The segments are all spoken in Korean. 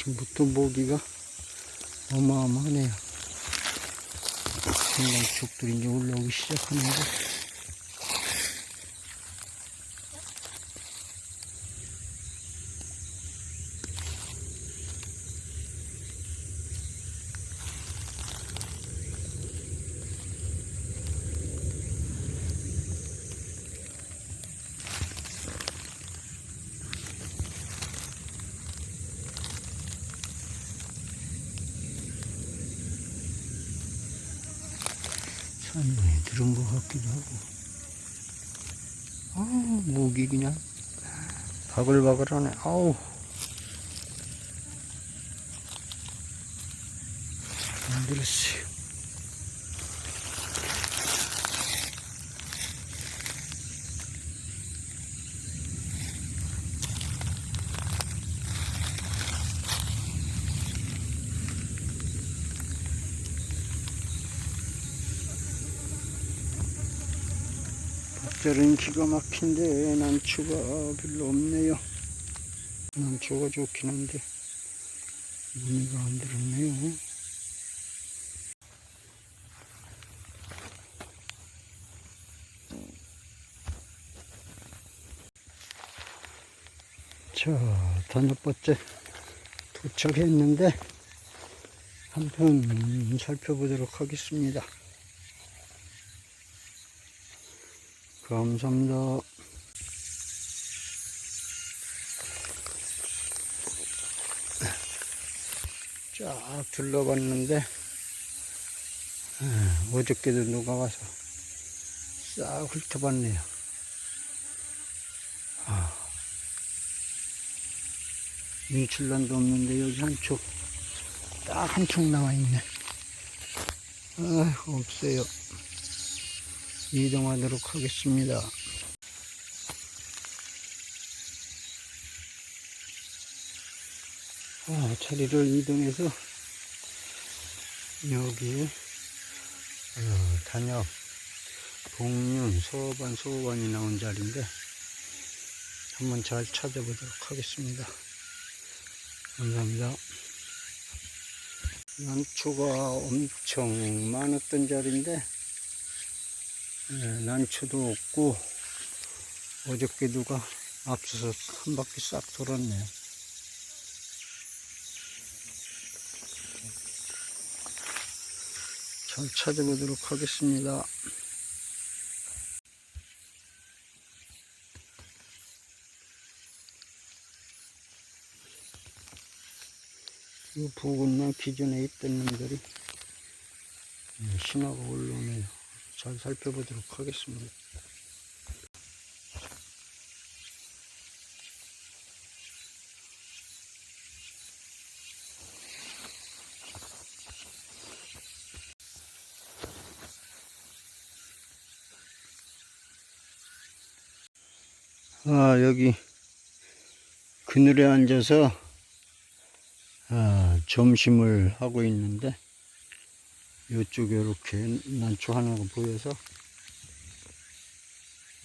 아침부터 모기가 어마어마하네요. 생강축들이 이제 올라오기 시작하는데. 산에 들은 것 같기도 하고. 아, 목이 그냥 바글바글하네. 아우. 안 들었어요. 밭절은 기가 막힌데 난초가 별로 없네요. 난초가 좋긴 한데 무늬가 안 들었네요. 자, 다섯 번째 도착했는데 한편 살펴보도록 하겠습니다. 감사합니다. 쫙 둘러봤는데 아, 어저께도 누가 와서 싹 훑어봤네요. 아, 민출란도 없는데 여기 한쪽 딱 한쪽 나와 있네. 아, 없어요. 이동하도록 하겠습니다. 아, 자리를 이동해서 여기 어, 단역 복륜 소반 소반이 나온 자리인데 한번 잘 찾아보도록 하겠습니다. 감사합니다. 난초가 엄청 많았던 자리인데 예, 난초도 없고 어저께 누가 앞서서 한 바퀴 싹 돌았네요. 잘 찾아보도록 하겠습니다. 이 부근만 기존에 있던 놈들이 예, 신화가 올라오네요. 잘 살펴보도록 하겠습니다. 아, 여기 그늘에 앉아서 아, 점심을 하고 있는데 이쪽에 이렇게 난초 하나가 보여서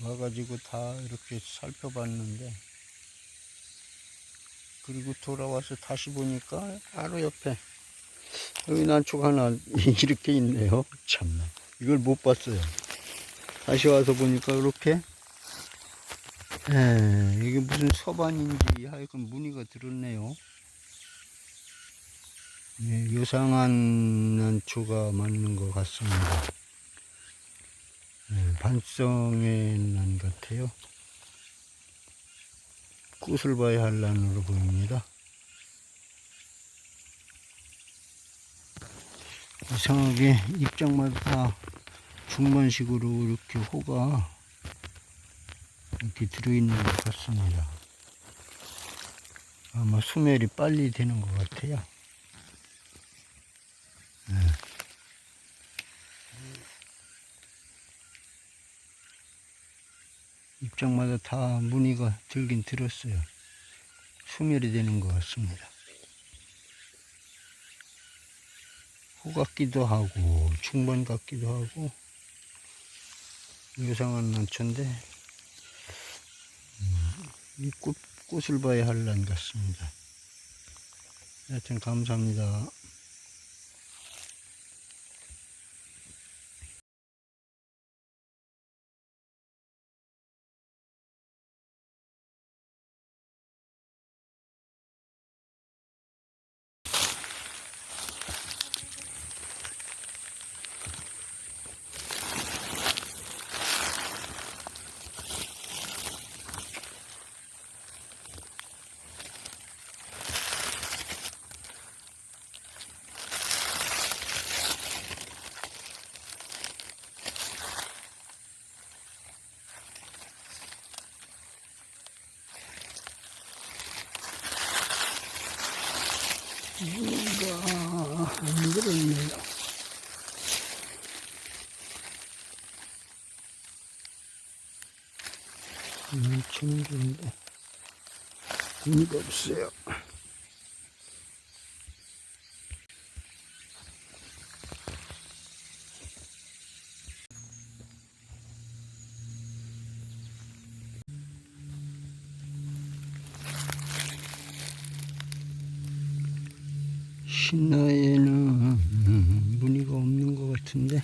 와가지고 다 이렇게 살펴봤는데 그리고 돌아와서 다시 보니까 바로 옆에 여기 난초가 하나 이렇게 있네요. 참나. 이걸 못 봤어요. 다시 와서 보니까 이렇게 에 이게 무슨 서반인지 하여간 무늬가 들었네요 네, 요상한 난초가 맞는 것 같습니다. 네, 반성의 난 같아요. 꽃을 봐야 할 난으로 보입니다. 이상하게 입장마다 다 중반식으로 이렇게 호가 이렇게 들어있는 것 같습니다. 아마 수멸이 빨리 되는 것 같아요. 입장마다 다 무늬가 들긴 들었어요. 수멸이 되는 것 같습니다. 호 같기도 하고 중반 같기도 하고 요상한 난초인데 음, 이 꽃, 꽃을 봐야 할 난 같습니다. 여튼 감사합니다. 뭔가 안 들었네요. 음, 치는 중인데 의미가 없어요. 신나에는 무늬가 없는 것 같은데.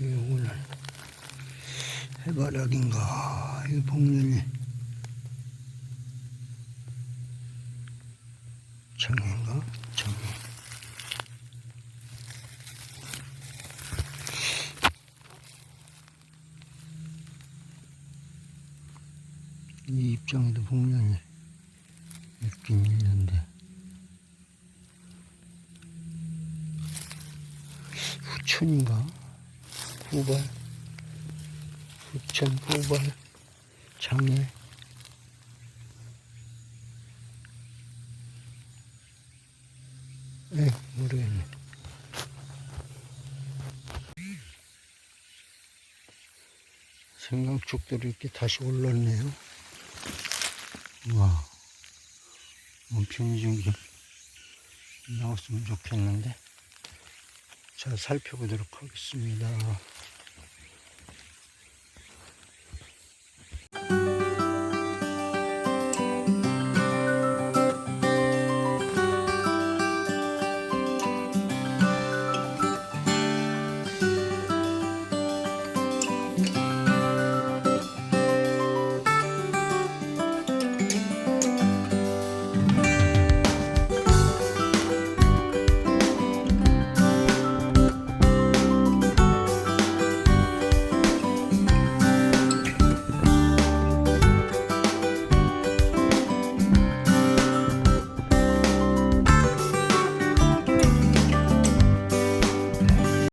예, 오늘 해바라기인가 이 복면이. 정인가? 정인 이 입장에도 복면이 있긴 있네. 6천인가? 9발. 6천 9발. 장례. 에 예, 모르겠네. 생강축들이 이렇게 다시 올랐네요. 와. 몸평이 좀 나왔으면 좋겠는데. 자 살펴보도록 하겠습니다